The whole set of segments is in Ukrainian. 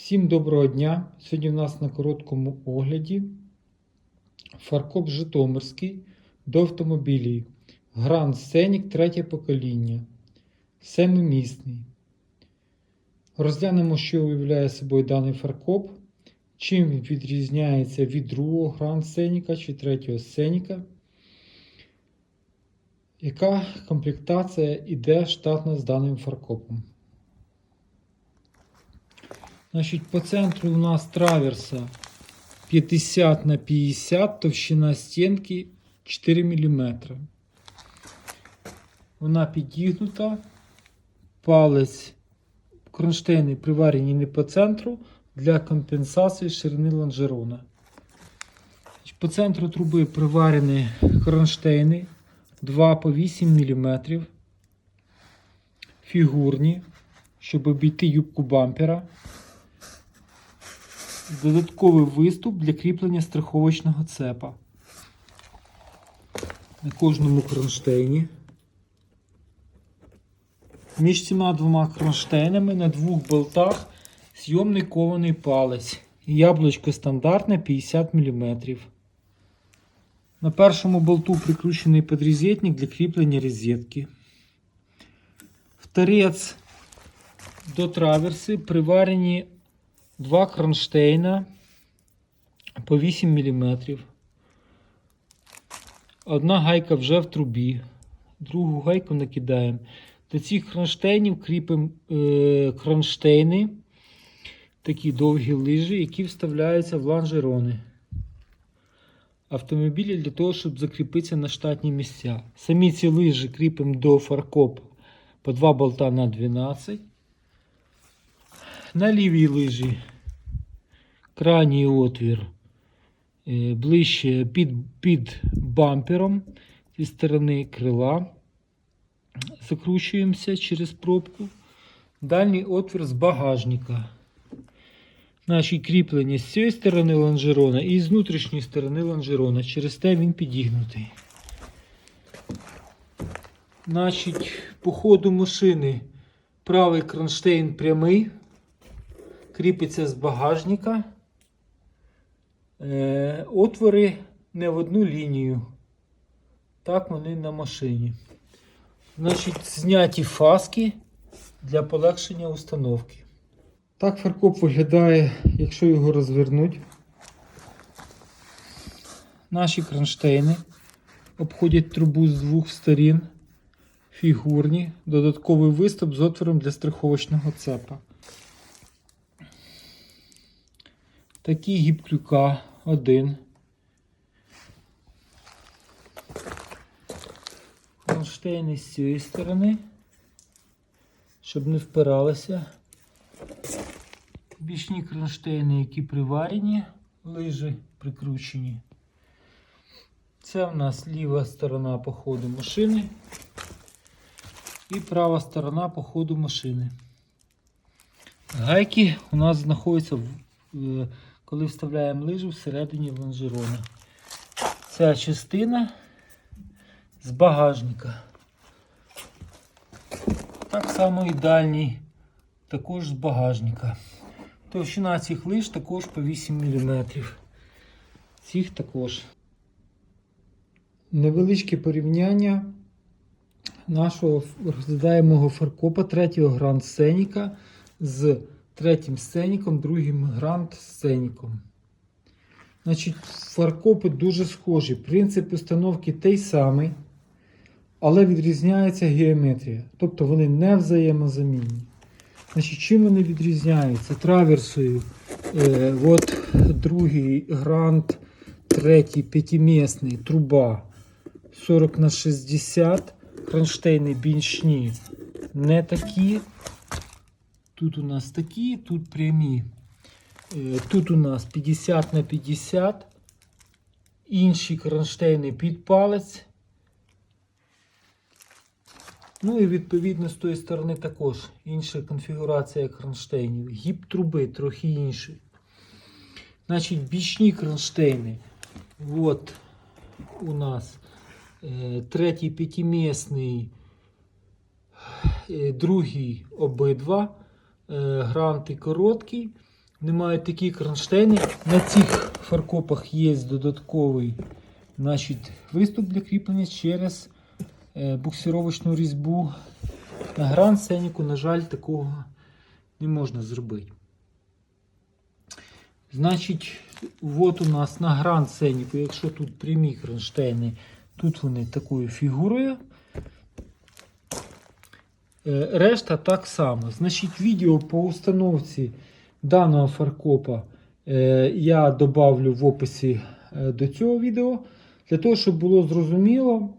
Всім доброго дня! Сьогодні в нас на короткому огляді фаркоп Житомирський до автомобілів Grand Scenic третє покоління. Семимісний. Розглянемо, що уявляє собою даний фаркоп, чим він відрізняється від другого Grand Scenic чи третього Scenic. Яка комплектація іде штатно з даним фаркопом? Значить, по центру у нас траверса 50 на 50, товщина стінки 4 мм. Вона підігнута, палець кронштейни приварені не по центру для компенсації ширини лонжерона. По центру труби приварені кронштейни 2 по 8 мм, фігурні, щоб обійти юбку бампера додатковий виступ для кріплення страховочного цепа. На кожному кронштейні. Між цими двома кронштейнами на двох болтах зйомний кований палець. Яблучко стандартне 50 мм. На першому болту прикручений подрізетник для кріплення розетки. В торець до траверси приварені Два кронштейна по 8 мм. Одна гайка вже в трубі. Другу гайку накидаємо. До цих кронштейнів кріпимо е, кронштейни, такі довгі лижі, які вставляються в лонжерони автомобіля для того, щоб закріпитися на штатні місця. Самі ці лижі кріпимо до фаркопа по 2 болта на 12. На лівій лижі крайній отвір е, ближче під, під бампером зі сторони крила. Закручуємося через пробку. Дальній отвір з багажника. Наші кріплення з цієї сторони лонжерона і з внутрішньої сторони лонжерона. Через те він підігнутий. Значить, по ходу машини правий кронштейн прямий кріпиться з багажника. Е, Отвори не в одну лінію. Так вони на машині. Значить, зняті фаски для полегшення установки. Так фаркоп виглядає, якщо його розвернуть. Наші кронштейни обходять трубу з двох сторін. Фігурні, додатковий виступ з отвором для страховочного цепа. Такий гіб крюка один. Кронштейни з цієї сторони, щоб не впиралися. Бічні кронштейни, які приварені, лижі прикручені. Це в нас ліва сторона по ходу машини і права сторона по ходу машини. Гайки у нас знаходяться в е, коли вставляємо лижу всередині лонжерона. Ця частина з багажника. Так само і дальній також з багажника. Товщина цих лиж також по 8 мм. Цих також. Невеличке порівняння нашого розглядаємого фаркопа третього гранд сценіка з третім сценіком, другим гранд сценіком. Значить, фаркопи дуже схожі. Принцип установки той самий, але відрізняється геометрія. Тобто вони не взаємозамінні. Значить, Чим вони відрізняються? Траверсою. Е, от другий гранд, третій п'ятимісний, труба 40 на 60. Кронштейни бічні не такі. Тут у нас такі, тут прямі. Е, Тут у нас 50 на 50. Інші кронштейни під палець. Ну і відповідно з тої сторони також інша конфігурація кронштейнів. Гіб труби трохи інший. Значить, бічні кронштейни. От у нас е, третій п'ятимісний, е, другий обидва. Е, гранти короткий. Вони мають такі кронштейни. На цих фаркопах є додатковий значить, виступ для кріплення через е, буксировочну різьбу. На гранд сценіку, на жаль, такого не можна зробити. Значить, от у нас на гранд сценіку, якщо тут прямі кронштейни, тут вони такою фігурою. Е, Решта так само. Значить, відео по установці даного фаркопа е, я добавлю в описі е, до цього відео, для того, щоб було зрозуміло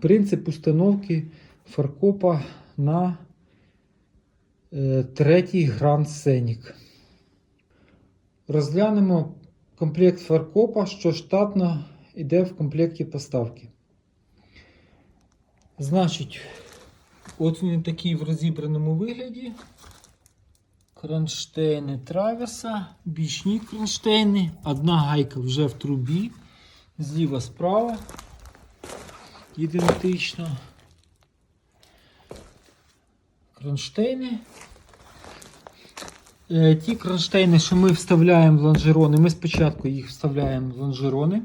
принцип установки фаркопа на третій Grand Scenic. Розглянемо комплект фаркопа, що штатно йде в комплекті поставки. Значить, от він такий в розібраному вигляді. Кронштейни траверса, бічні кронштейни, одна гайка вже в трубі, зліва справа. Ідентично. Кронштейни. Е, Ті кронштейни, що ми вставляємо в лонжерони, ми спочатку їх вставляємо в лонжерони.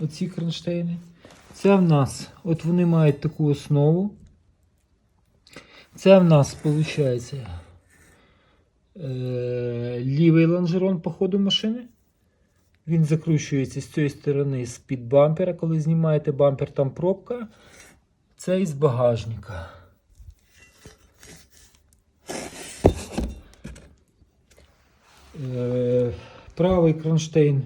Оці кронштейни. Це в нас, от вони мають таку основу. Це в нас виходить е, лівий лонжерон по ходу машини. Він закручується з цієї сторони з-під бампера. Коли знімаєте бампер, там пробка. Це із багажника. Е, правий кронштейн,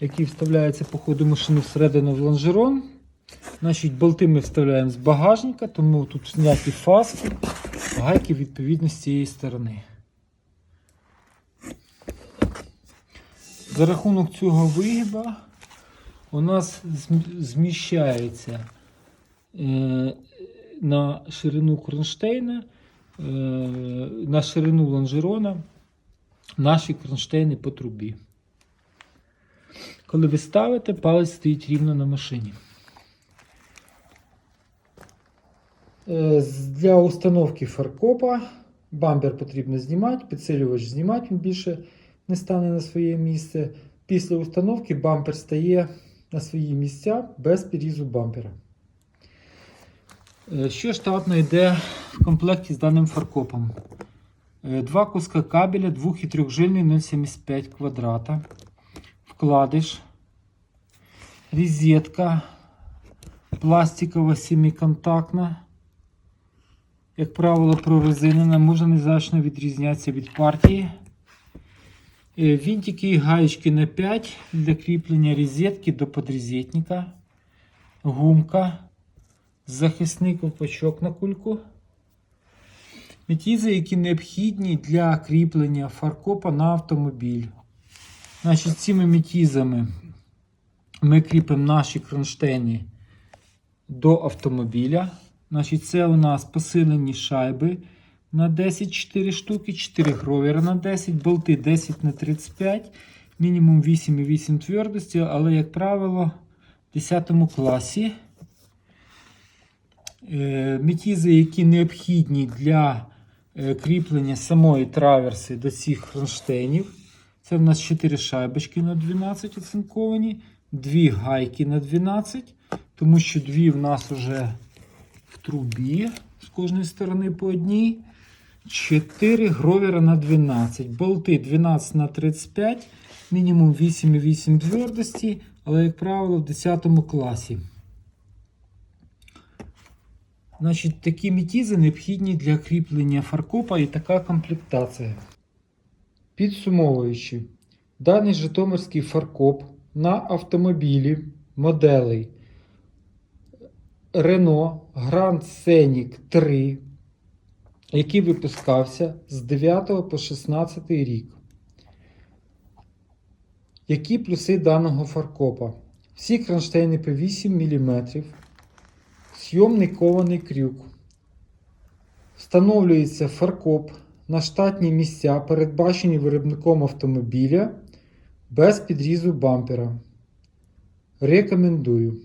який вставляється по ходу машини всередину в лонжерон. Значить, болти ми вставляємо з багажника, тому тут зняті фаски, гайки відповідно з цієї сторони. За рахунок цього вигиба у нас зміщається е, на ширину кронштейна, е, на ширину лонжерона наші кронштейни по трубі. Коли ви ставите, палець стоїть рівно на машині. Е, з- Для установки фаркопа бампер потрібно знімати, підсилювач знімати, він більше не стане на своє місце. Після установки бампер стає на свої місця без підрізу бампера. Е, Що штатно йде в комплекті з даним фаркопом? Е, Два куска кабеля 2 і 3 жильний 0,75 квадрата. Вкладиш. Розетка пластикова семиконтактна. Як правило, прорезинена, може незначно відрізнятися від партії. Е, Вінтики і гаєчки на 5 для кріплення розетки до подрозетника. Гумка. Захисний ковпачок на кульку. Метізи, які необхідні для кріплення фаркопа на автомобіль. Значить, цими метізами ми кріпимо наші кронштейни до автомобіля. Значить, це у нас посилені шайби на 10 4 штуки, 4 гровера на 10, болти 10 на 35, мінімум 8,8 твердості, але, як правило, в 10 класі. Е, Метізи, які необхідні для е, кріплення самої траверси до цих кронштейнів. Це в нас 4 шайбочки на 12 оцинковані, 2 гайки на 12, тому що 2 в нас вже трубі з кожної сторони по одній. 4 гровера на 12, болти 12 на 35, мінімум 8,8 твердості, але, як правило, в 10 класі. Значить, такі метізи необхідні для кріплення фаркопа і така комплектація. Підсумовуючи, даний Житомирський фаркоп на автомобілі моделей Renault Grand Scenic 3, який випускався з 9 по 16 рік. Які плюси даного фаркопа? Всі кронштейни по 8 мм, зйомний кований крюк. Встановлюється фаркоп на штатні місця, передбачені виробником автомобіля без підрізу бампера. Рекомендую.